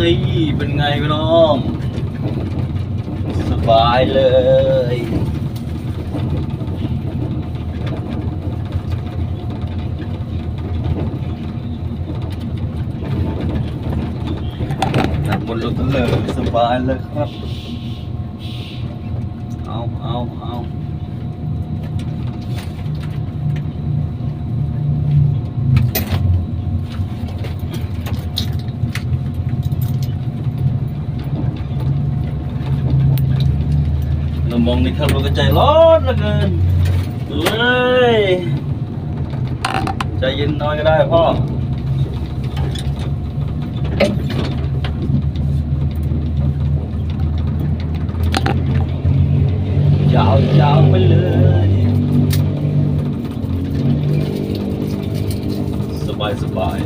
นี่เป็นไงพี่น้อง สบายเลยนั่งบนรถเลยสบายเลยครับ เอาเอาเอา เรามองในี่ขับรถกระจร้อนเหลือเกินเลยใจเย็นน้อยก็ได้พ่อยาวยาวไปเลย สบายสบาย